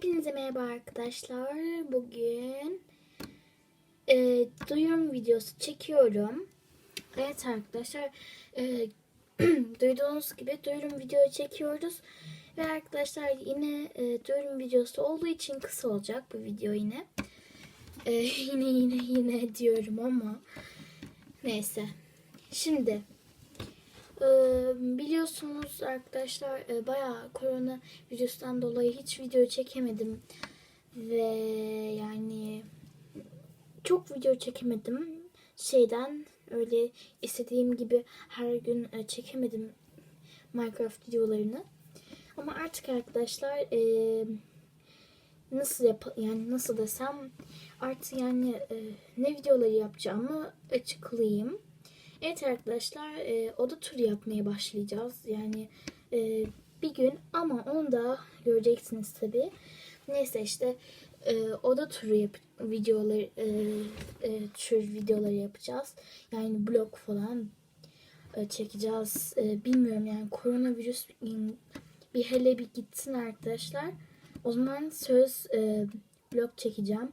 Hepinize merhaba arkadaşlar. Bugün e, duyurum videosu çekiyorum. Evet arkadaşlar e, duyduğunuz gibi duyurum video çekiyoruz. Ve arkadaşlar yine e, duyurum videosu olduğu için kısa olacak bu video yine. E, yine yine yine diyorum ama neyse. Şimdi biliyorsunuz arkadaşlar e, bayağı korona virüsten dolayı hiç video çekemedim. Ve yani çok video çekemedim. Şeyden öyle istediğim gibi her gün e, çekemedim Minecraft videolarını. Ama artık arkadaşlar e, nasıl yap yani nasıl desem artık yani ne videoları yapacağımı açıklayayım. Evet arkadaşlar e, oda turu yapmaya başlayacağız. Yani e, bir gün ama onu da göreceksiniz tabi. Neyse işte e, oda turu yap videoları e, e, tür videoları yapacağız. Yani blog falan e, çekeceğiz. E, bilmiyorum yani koronavirüs bir hele bir gitsin arkadaşlar. O zaman söz e, blog çekeceğim.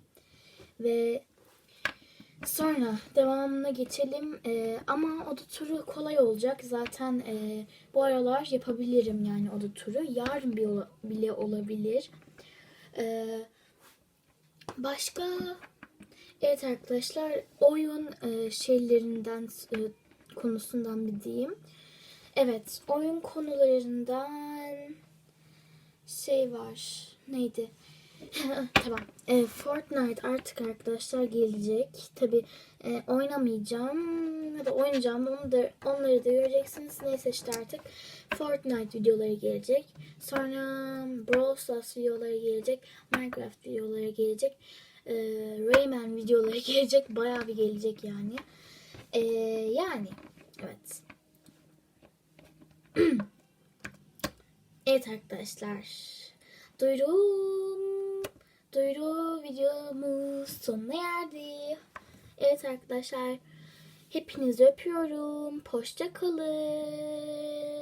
Ve Sonra devamına geçelim. Ee, ama oda turu kolay olacak. Zaten e, bu aralar yapabilirim yani oda turu. Yarın bile olabilir. Ee, başka evet arkadaşlar oyun e, şeylerinden e, konusundan bir diyeyim. Evet oyun konularından şey var. Neydi? tamam. E, Fortnite artık arkadaşlar gelecek. Tabi e, oynamayacağım ya da oynayacağım. Onu da, onları da göreceksiniz. Neyse işte artık Fortnite videoları gelecek. Sonra Brawl Stars videoları gelecek. Minecraft videoları gelecek. E, Rayman videoları gelecek. Bayağı bir gelecek yani. E, yani evet. evet arkadaşlar. Duyurum. Duyuru videomuz sonuna erdi. Evet arkadaşlar. Hepinizi öpüyorum. Hoşça kalın.